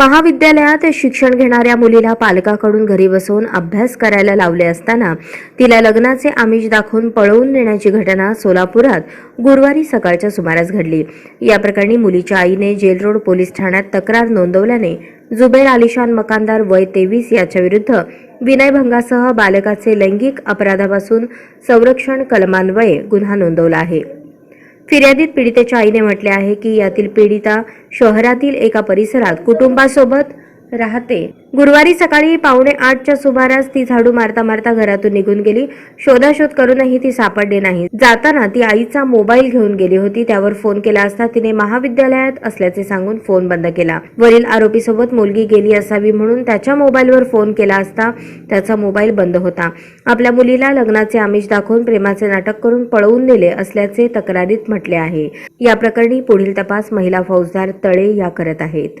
महाविद्यालयात शिक्षण घेणाऱ्या मुलीला पालकाकडून घरी बसवून अभ्यास करायला लावले असताना तिला लग्नाचे आमिष दाखवून पळवून नेण्याची घटना सोलापुरात गुरुवारी सकाळच्या सुमारास घडली. या प्रकरणी मुलीच्या आईने जेल रोड पोलीस ठाण्यात तक्रार नोंदवल्याने जुबेर आलिशान मकानदार वय तेवीस याच्या विरुद्ध विनयभंगासह बालकाचे लैंगिक अपराधापासून संरक्षण कलमान्वये गुन्हा नोंदवला आहे. फिर्यादीत पीडितेच्या आईने म्हटले आहे की यातील पीडिता शहरातील एका परिसरात कुटुंबासोबत राहते. गुरुवारी सकाळी पावणे आठच्या सुमारास ती झाडू मारता मारता घरातून निघून गेली. शोधाशोध करूनही ती सापडली नाही. जाताना ती आईचा मोबाईल घेऊन गेली होती. त्यावर फोन केला असता तिने महाविद्यालयात असल्याचे सांगून फोन बंद केला. वरील आरोपीसोबत मुलगी गेली असावी म्हणून त्याच्या मोबाईलवर फोन केला असता त्याचा मोबाईल बंद होता. आपल्या मुलीला लग्नाचे आमिष दाखवून प्रेमाचे नाटक करून पळवून नेले असल्याचे तक्रारीत म्हटले आहे. या प्रकरणी पुढील तपास महिला फौजदार तळे या करत आहेत.